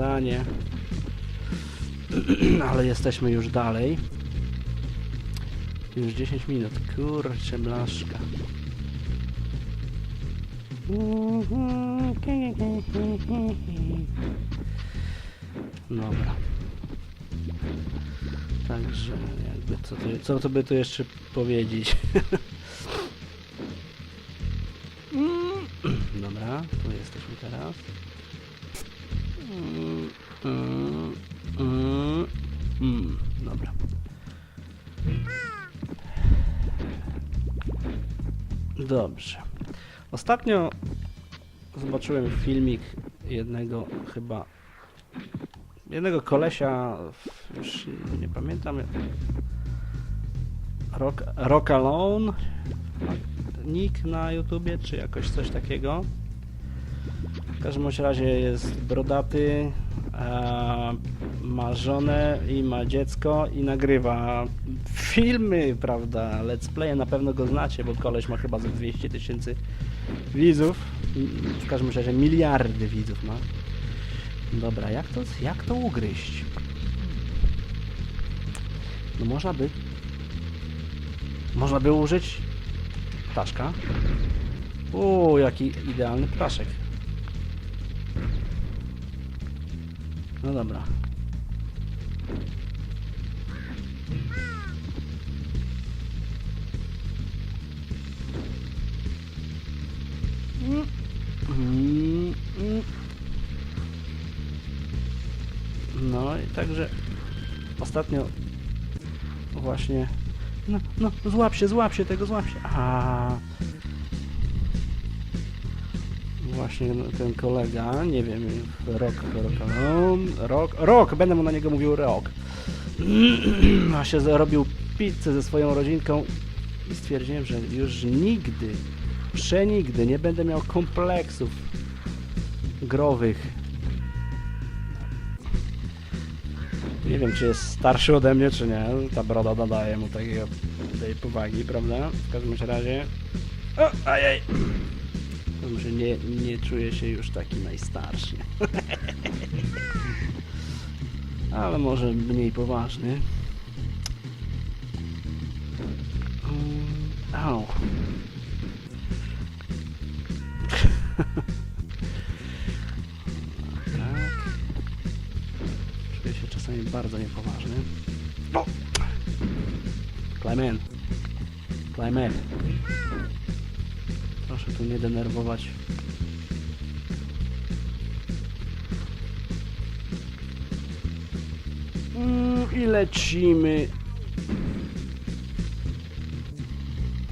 Ale jesteśmy już dalej. Już 10 minut. Kurczę, blaszka. Dobra. Także jakby co, co to by tu jeszcze powiedzieć? Dobra, tu jesteśmy teraz. Mm, Dobra. Dobrze. Ostatnio zobaczyłem filmik jednego chyba jednego kolesia, już nie pamiętam, Rock, Rock Alone, nick na YouTubie, czy jakoś coś takiego. W każdym razie jest brodaty, ma żonę i ma dziecko i nagrywa filmy, prawda, let's playe, na pewno go znacie, bo koleś ma chyba ze 200 tysięcy widzów, w każdym razie miliardy widzów ma. Dobra, jak to, jak to ugryźć? No można by... Można by użyć ptaszka. O, jaki idealny ptaszek. No dobra. No i także ostatnio właśnie no, no, złap się, złap się tego, złap się. A Właśnie ten kolega, nie wiem, rok, rok, rok, rok, będę mu na niego mówił rok. Właśnie zrobił pizzę ze swoją rodzinką i stwierdziłem, że już nigdy, przenigdy nie będę miał kompleksów growych. Nie wiem, czy jest starszy ode mnie, czy nie. Ta broda dodaje mu takiego, tej powagi, prawda? W każdym razie... O, ajaj! Może nie, nie czuję się już taki najstarszy. Ale może mniej poważny. Mm, Au. tak. Czuję się czasami bardzo niepoważny. O! Climb in. Tu nie denerwować. Mm, I lecimy.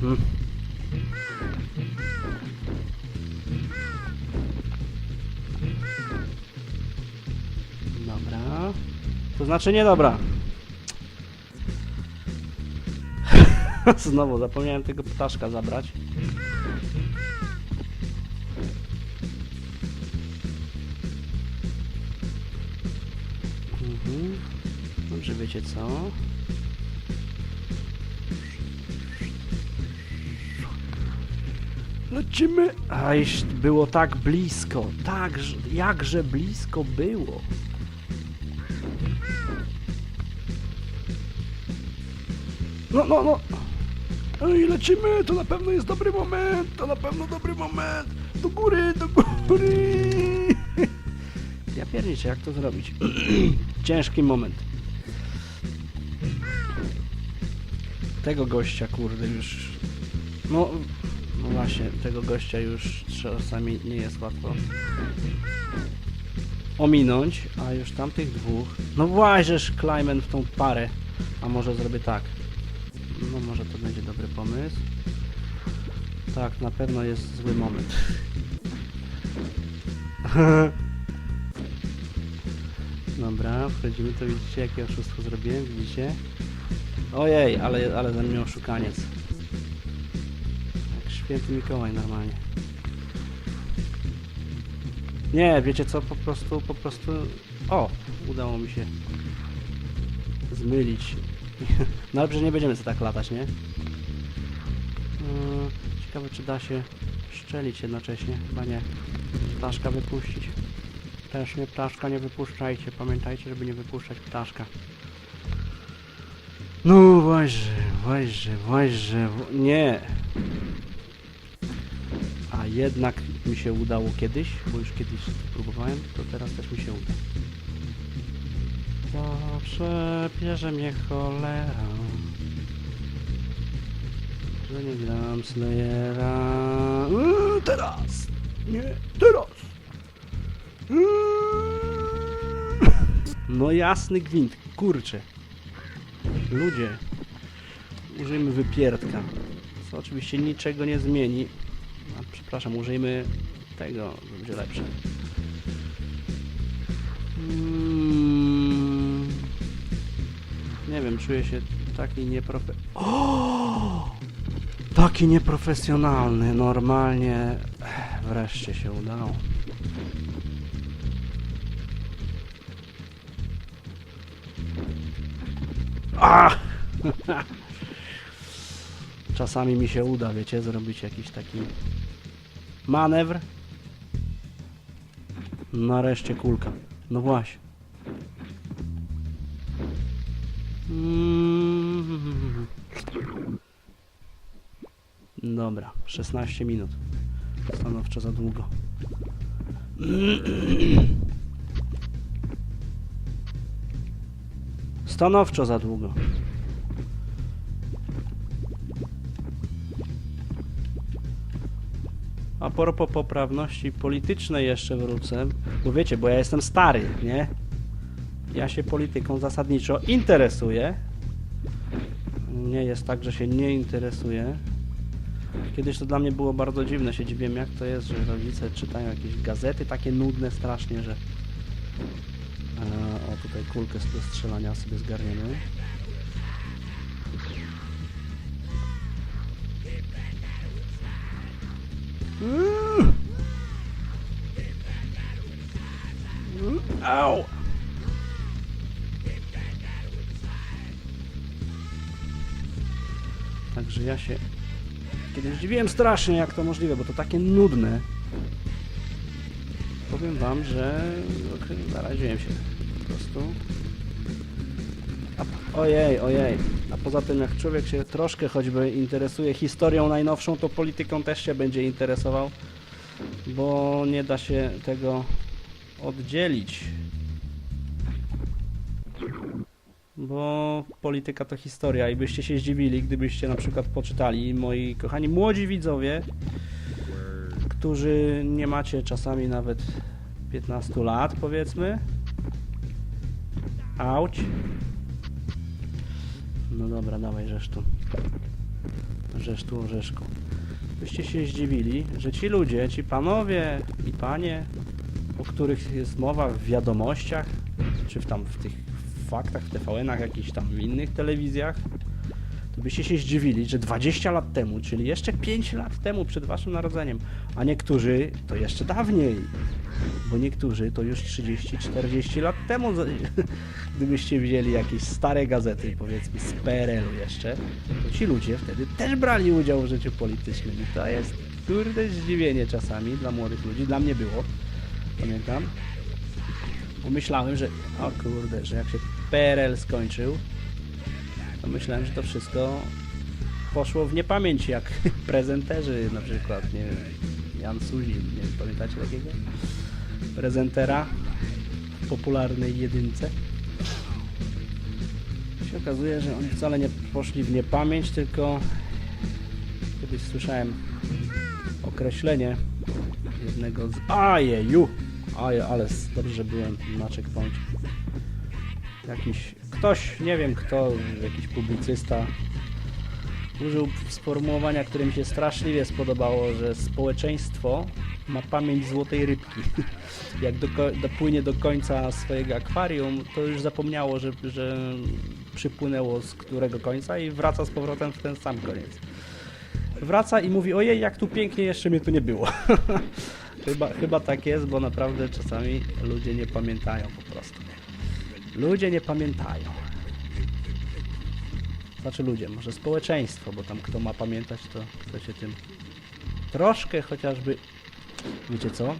Hmm. Dobra. To znaczy nie dobra. Znowu zapomniałem tego ptaszka zabrać. Mhm. Dobrze, wiecie co? Lecimy! Aż było tak blisko, tak, jakże blisko było. No, no, no. No i lecimy, to na pewno jest dobry moment, to na pewno dobry moment. Do góry, do góry. Pierniczę, jak to zrobić? Ciężki moment. Tego gościa, kurde, już... No, no właśnie, tego gościa już czasami nie jest łatwo ominąć, a już tamtych dwóch... No włażesz Kleiman w tą parę. A może zrobię tak. No może to będzie dobry pomysł. Tak, na pewno jest zły moment. Dobra, wchodzimy, to widzicie jakie oszustwo zrobiłem, widzicie? Ojej, ale, ale ten miał oszukaniec. Jak święty Mikołaj normalnie. Nie, wiecie co, po prostu, po prostu... O, udało mi się zmylić. No ale nie będziemy sobie tak latać, nie? Yy, Ciekawe, czy da się szczelić jednocześnie. Chyba nie. Ptaszka wypuścić. Też nie ptaszka nie wypuszczajcie. Pamiętajcie, żeby nie wypuszczać ptaszka. No właśnie, właśnie, właśnie. Nie. A jednak mi się udało kiedyś, bo już kiedyś próbowałem, to teraz też mi się uda. Zawsze bierze mnie cholera. Że nie gram Slayera. Eee, teraz! Nie, teraz! No jasny gwint, kurczę. Ludzie, użyjmy wypierdka. Co oczywiście niczego nie zmieni. A, przepraszam, użyjmy tego, to będzie lepsze. Mm, nie wiem, czuję się taki nieprofe... O! Taki nieprofesjonalny, normalnie. Wreszcie się udało. A! Czasami mi się uda, wiecie, zrobić jakiś taki manewr. Nareszcie kulka. No właśnie. Dobra, 16 minut. Stanowczo za długo. Stanowczo za długo. A propos poprawności politycznej jeszcze wrócę, bo wiecie, bo ja jestem stary, nie? Ja się polityką zasadniczo interesuję. Nie jest tak, że się nie interesuję. Kiedyś to dla mnie było bardzo dziwne, się dziwiłem jak to jest, że rodzice czytają jakieś gazety takie nudne strasznie, że... E, o, tutaj kulkę do strzelania sobie zgarniemy. Au! Także ja się kiedyś dziwiłem strasznie, jak to możliwe, bo to takie nudne. Powiem wam, że okej, zaraziłem się po prostu. A, ojej, ojej. A poza tym, jak człowiek się troszkę choćby interesuje historią najnowszą, to polityką też się będzie interesował, bo nie da się tego oddzielić. Bo polityka to historia i byście się zdziwili, gdybyście na przykład poczytali, moi kochani młodzi widzowie, którzy nie macie czasami nawet 15 lat, powiedzmy. Auć. No dobra, dawaj rzecz tu. Rzecz tu, orzeszku. Byście się zdziwili, że ci ludzie, ci panowie i panie, o których jest mowa w wiadomościach, czy w tam w tych faktach, w TVN-ach, jakichś tam innych telewizjach, byście się zdziwili, że 20 lat temu, czyli jeszcze 5 lat temu przed waszym narodzeniem, a niektórzy to jeszcze dawniej, bo niektórzy to już 30-40 lat temu, gdybyście wzięli jakieś stare gazety, powiedzmy z PRL-u jeszcze, to ci ludzie wtedy też brali udział w życiu politycznym i to jest kurde zdziwienie czasami dla młodych ludzi, dla mnie było, pamiętam. Bo myślałem, że o kurde, że jak się PRL skończył, to myślałem, że to wszystko poszło w niepamięć, jak prezenterzy na przykład, nie wiem, Jan Suzin, nie wiem, pamiętacie takiego? Prezentera w popularnej jedynce. się okazuje, że oni wcale nie poszli w niepamięć, tylko kiedyś słyszałem określenie jednego z... Ajeju! Aje, ale dobrze, że byłem na checkpoincie. Jakiś ktoś, nie wiem kto, jakiś publicysta użył sformułowania, które mi się straszliwie spodobało, że społeczeństwo ma pamięć złotej rybki. Jak doko dopłynie do końca swojego akwarium, to już zapomniało, że, że przypłynęło z którego końca i wraca z powrotem w ten sam koniec. Wraca i mówi, ojej, jak tu pięknie, jeszcze mnie tu nie było. chyba, chyba tak jest, bo naprawdę czasami ludzie nie pamiętają po prostu. Ludzie nie pamiętają. Znaczy ludzie, może społeczeństwo, bo tam kto ma pamiętać, to, to się tym troszkę chociażby... Wiecie co?